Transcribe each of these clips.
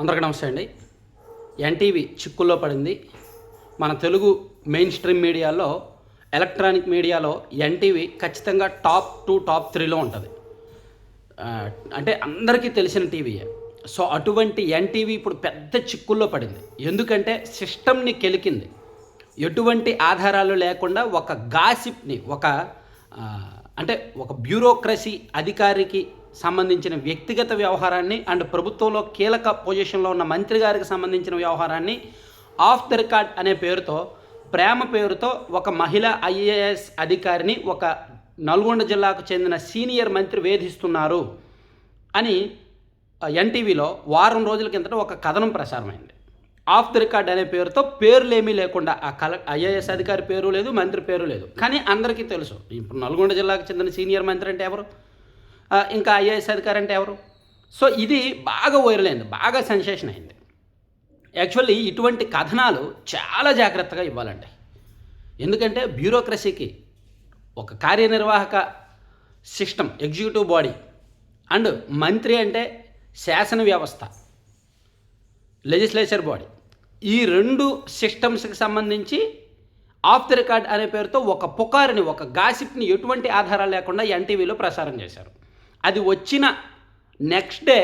అందరికీ నమస్తే అండి. ఎన్టీవీ చిక్కుల్లో పడింది. మన తెలుగు మెయిన్ స్ట్రీమ్ మీడియాలో ఎలక్ట్రానిక్ మీడియాలో ఎన్టీవీ ఖచ్చితంగా టాప్ టూ టాప్ త్రీలో ఉంటుంది. అంటే అందరికీ తెలిసిన టీవీయే. సో అటువంటి ఎన్టీవీ ఇప్పుడు పెద్ద చిక్కుల్లో పడింది. ఎందుకంటే సిస్టమ్ని కెలికింది. ఎటువంటి ఆధారాలు లేకుండా ఒక గాసిప్ని ఒక అంటే ఒక బ్యూరోక్రసీ అధికారికి సంబంధించిన వ్యక్తిగత వ్యవహారాన్ని అండ్ ప్రభుత్వంలో కీలక పొజిషన్లో ఉన్న మంత్రి గారికి సంబంధించిన వ్యవహారాన్ని ఆఫ్ ద రికార్డ్ అనే పేరుతో ప్రేమ పేరుతో ఒక మహిళ ఐఏఎస్ అధికారిని ఒక నల్గొండ జిల్లాకు చెందిన సీనియర్ మంత్రి వేధిస్తున్నారు అని ఎన్టీవీలో వారం రోజుల కిందట ఒక కథనం ప్రసారమైంది. ఆఫ్ ది రికార్డ్ అనే పేరుతో పేర్లు ఏమీ లేకుండా ఆ కల ఐఏఎస్ అధికారి పేరు లేదు మంత్రి పేరు లేదు. కానీ అందరికీ తెలుసు ఇప్పుడు నల్గొండ జిల్లాకు చెందిన సీనియర్ మంత్రి అంటే ఎవరు? ఇంకా ఐఏఎస్ అధికారి అంటే ఎవరు? సో ఇది బాగా వైరల్ అయింది బాగా సెన్సేషన్ అయింది. యాక్చువల్లీ ఇటువంటి కథనాలు చాలా జాగ్రత్తగా ఇవ్వాలండి. ఎందుకంటే బ్యూరోక్రసీకి ఒక కార్యనిర్వాహక సిస్టమ్ ఎగ్జిక్యూటివ్ బాడీ అండ్ మంత్రి అంటే శాసన వ్యవస్థ లెజిస్లేచర్ బాడీ. ఈ రెండు సిస్టమ్స్కి సంబంధించి ఆఫ్ ది రికార్డ్ అనే పేరుతో ఒక పుకారుని ఒక గాసిప్ని ఎటువంటి ఆధారాలు లేకుండా ఎన్టీవీలో ప్రసారం చేశారు. అది వచ్చిన నెక్స్ట్ డే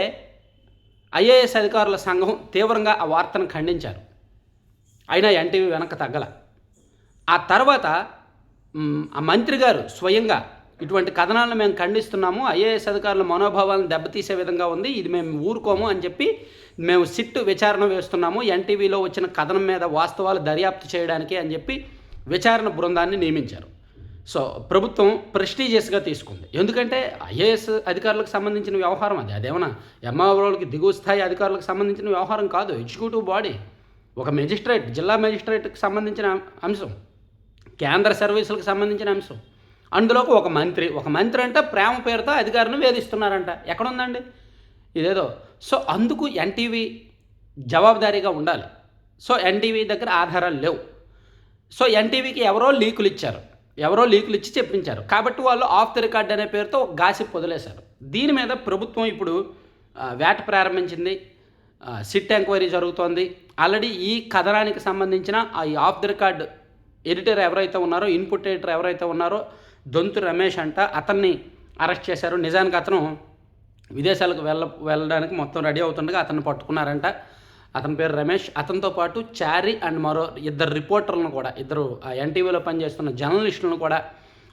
ఐఏఎస్ అధికారుల సంఘం తీవ్రంగా ఆ వార్తను ఖండించారు. అయినా ఎన్టీవీ వెనక్కి తగ్గల. ఆ తర్వాత ఆ మంత్రి గారు స్వయంగా ఇటువంటి కథనాలను మేము ఖండిస్తున్నాము ఐఏఎస్ అధికారుల మనోభావాలను దెబ్బతీసే విధంగా ఉంది ఇది మేము ఊరుకోము అని చెప్పి మేము సిట్ విచారణ వేస్తున్నాము ఎన్టీవీలో వచ్చిన కథనం మీద వాస్తవాలు దర్యాప్తు చేయడానికి అని చెప్పి విచారణ బృందాన్ని నియమించారు. సో ప్రభుత్వం ప్రెస్టీజియస్గా తీసుకుంది. ఎందుకంటే ఐఏఎస్ అధికారులకు సంబంధించిన వ్యవహారం అది. అదేమన్నా ఎంఆర్ఓలకి దిగువ స్థాయి అధికారులకు సంబంధించిన వ్యవహారం కాదు. ఎగ్జిక్యూటివ్ బాడీ ఒక మెజిస్ట్రేట్ జిల్లా మెజిస్ట్రేట్కి సంబంధించిన అంశం కేంద్ర సర్వీసులకు సంబంధించిన అంశం. అందులోకి ఒక మంత్రి ఒక మంత్రి అంటే ప్రేమ పేరుతో అధికారులను వేధిస్తున్నారంట. ఎక్కడుందండి? ఇదేదో. సో అందుకు ఎన్టీవీ జవాబుదారీగా ఉండాలి. సో ఎన్టీవీ దగ్గర ఆధారాలు లేవు. సో ఎన్టీవీకి ఎవరో లీకులు ఇచ్చారు. ఎవరో లీకులు ఇచ్చి చెప్పించారు. కాబట్టి వాళ్ళు ఆఫ్ ది రికార్డ్ అనే పేరుతో ఒక గాసిప్ వదిలేశారు. దీని మీద ప్రభుత్వం ఇప్పుడు వేట ప్రారంభించింది. సిట్ ఎంక్వైరీ జరుగుతోంది. ఆల్రెడీ ఈ కథనానికి సంబంధించిన ఈ ఆఫ్ ది రికార్డ్ ఎడిటర్ ఎవరైతే ఉన్నారో ఇన్పుట్ ఎడిటర్ ఎవరైతే ఉన్నారో దొంతు రమేష్ అంట అతన్ని అరెస్ట్ చేశారు. నిజానికి అతను విదేశాలకు వెళ్ళ వెళ్ళడానికి మొత్తం రెడీ అవుతుండగా అతన్ని పట్టుకున్నారంట. అతని పేరు రమేష్. అతనితో పాటు చారీ అండ్ మరో ఇద్దరు రిపోర్టర్లను కూడా ఇద్దరు ఆ ఎన్టీవీలో పనిచేస్తున్న జర్నలిస్టులను కూడా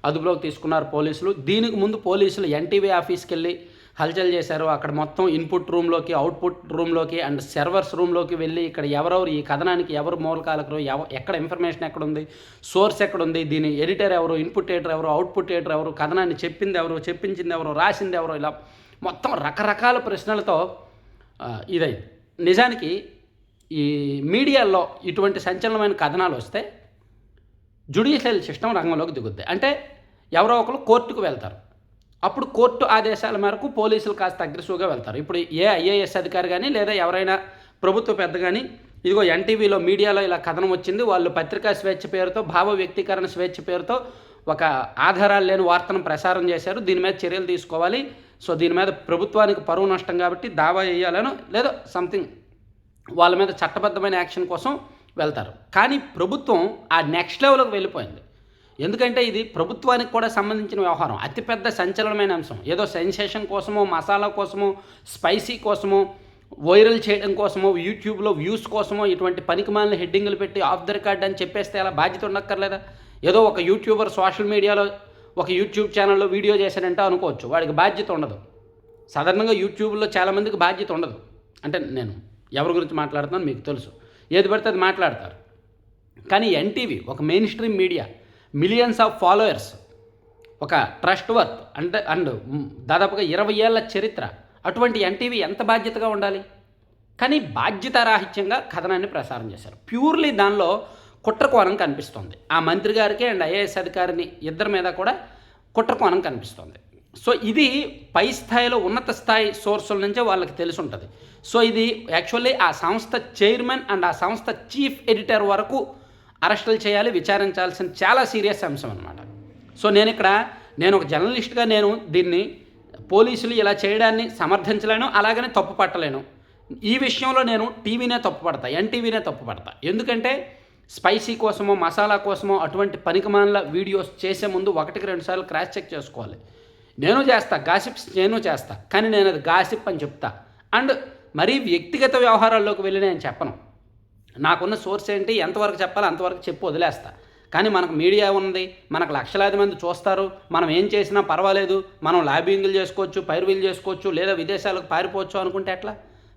అదుపులోకి తీసుకున్నారు పోలీసులు. దీనికి ముందు పోలీసులు ఎన్టీవీ ఆఫీస్కి వెళ్ళి హల్చల్ చేశారు. అక్కడ మొత్తం ఇన్పుట్ రూమ్లోకి అవుట్పుట్ రూమ్లోకి అండ్ సర్వర్స్ రూమ్లోకి వెళ్ళి ఇక్కడ ఎవరెవరు ఈ కథనానికి ఎవరు మూలకాలకరు ఎవ ఎక్కడ ఇన్ఫర్మేషన్ ఎక్కడ ఉంది సోర్స్ ఎక్కడ ఉంది దీని ఎడిటర్ ఎవరు ఇన్పుట్ ఎడిటర్ ఎవరు అవుట్పుట్ ఎడిటర్ ఎవరు కథనాన్ని చెప్పింది ఎవరు చెప్పించింది ఎవరు రాసింది ఎవరు ఇలా మొత్తం రకరకాల ప్రశ్నలతో ఇదైంది. నిజానికి ఈ మీడియాలో ఇటువంటి సంచలనమైన కథనాలు వస్తే జుడిషియల్ సిస్టమ్ రంగంలోకి దిగుద్ది. అంటే ఎవరో ఒకరు కోర్టుకు వెళ్తారు. అప్పుడు కోర్టు ఆదేశాల మేరకు పోలీసులు కాస్త అగ్రెసివ్గా వెళ్తారు. ఇప్పుడు ఏ ఐఏఎస్ అధికారి కానీ లేదా ఎవరైనా ప్రభుత్వ పెద్ద కానీ ఇదిగో ఎన్టీవీలో మీడియాలో ఇలా కథనం వచ్చింది వాళ్ళు పత్రికా స్వేచ్ఛ పేరుతో భావ వ్యక్తీకరణ స్వేచ్ఛ పేరుతో ఒక ఆధారాలు లేని వార్తను ప్రసారం చేశారు. దీని మీద చర్యలు తీసుకోవాలి. సో దీని మీద ప్రభుత్వానికి పరువు నష్టం కాబట్టి దావా వేయాలను లేదా సంథింగ్ వాళ్ళ మీద చట్టబద్ధమైన యాక్షన్ కోసం వెళ్తారు. కానీ ప్రభుత్వం ఆ నెక్స్ట్ లెవెల్కి వెళ్ళిపోయింది. ఎందుకంటే ఇది ప్రభుత్వానికి కూడా సంబంధించిన వ్యవహారం. అతిపెద్ద సంచలనమైన అంశం. ఏదో సెన్సేషన్ కోసమో మసాలా కోసమో స్పైసీ కోసమో వైరల్ చేయడం కోసమో యూట్యూబ్లో వ్యూస్ కోసమో ఇటువంటి పనికిమాలిన హెడ్డింగ్లు పెట్టి ఆఫ్ ద రికార్డ్ అని చెప్పేస్తే అలా బాధ్యత ఉండక్కర్లేదా? ఏదో ఒక యూట్యూబర్ సోషల్ మీడియాలో ఒక యూట్యూబ్ ఛానల్లో వీడియో చేశాడంటే అనుకోవచ్చు. వాడికి బాధ్యత ఉండదు. సాధారణంగా యూట్యూబ్లో చాలామందికి బాధ్యత ఉండదు. అంటే నేను ఎవరి గురించి మాట్లాడుతున్నాను మీకు తెలుసు. ఏది పడితే అది మాట్లాడతారు. కానీ ఎన్టీవీ ఒక mainstream media millions of followers ఒక ట్రస్ట్ వర్త్ అంటే అండ్ దాదాపుగా ఇరవై ఏళ్ళ చరిత్ర అటువంటి ఎన్టీవీ ఎంత బాధ్యతగా ఉండాలి? కానీ బాధ్యతారాహిత్యంగా కథనాన్ని ప్రసారం చేశారు. ప్యూర్లీ దానిలో కుట్రకోణం కనిపిస్తుంది. ఆ మంత్రి గారికి అండ్ ఐఏఎస్ అధికారిని ఇద్దరి మీద కూడా కుట్రకోణం కనిపిస్తుంది. సో ఇది పై స్థాయిలో ఉన్నత స్థాయి సోర్సుల నుంచే వాళ్ళకి తెలిసి ఉంటుంది సో ఇది యాక్చువల్లీ ఆ సంస్థ చైర్మన్ అండ్ ఆ సంస్థ చీఫ్ ఎడిటర్ వరకు అరెస్టులు చేయాలి విచారించాల్సిన చాలా సీరియస్ అంశం అనమాట సో నేను ఇక్కడ నేను ఒక జర్నలిస్ట్గా నేను దీన్ని పోలీసులు ఇలా చేయడాన్ని సమర్థించలేను అలాగనే తప్పు పట్టలేను. ఈ విషయంలో నేను టీవీనే తప్పుపడతా ఎన్టీవీనే తప్పుపడతా ఎందుకంటే స్పైసీ కోసమో మసాలా కోసమో అటువంటి పనికిమాల వీడియోస్ చేసే ముందు ఒకటికి రెండు సార్లు క్రాస్ చెక్ చేసుకోవాలి. నేను చేస్తా గాసిప్స్ నేను చేస్తా కానీ నేను అది గాసిప్ అని చెప్తా. అండ్ మరీ వ్యక్తిగత వ్యవహారాల్లోకి వెళ్ళి నేను చెప్పను. నాకున్న సోర్స్ ఏంటి ఎంతవరకు చెప్పాలో అంతవరకు చెప్పి వదిలేస్తా. కానీ మనకు మీడియా ఉంది మనకు లక్షలాది మంది చూస్తారు మనం ఏం చేసినా పర్వాలేదు మనం లాబింగ్లు చేసుకోవచ్చు పైరువీలు చేసుకోవచ్చు లేదా విదేశాలకు పారిపోవచ్చు అనుకుంటే ఎట్లా?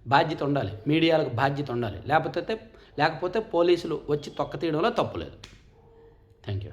బాధ్యత ఉండాలి. మీడియాలకు బాధ్యత ఉండాలి. లేకపోతే లేకపోతే పోలీసులు వచ్చి తొక్క తీయడంలో తప్పులేదు థ్యాంక్ యూ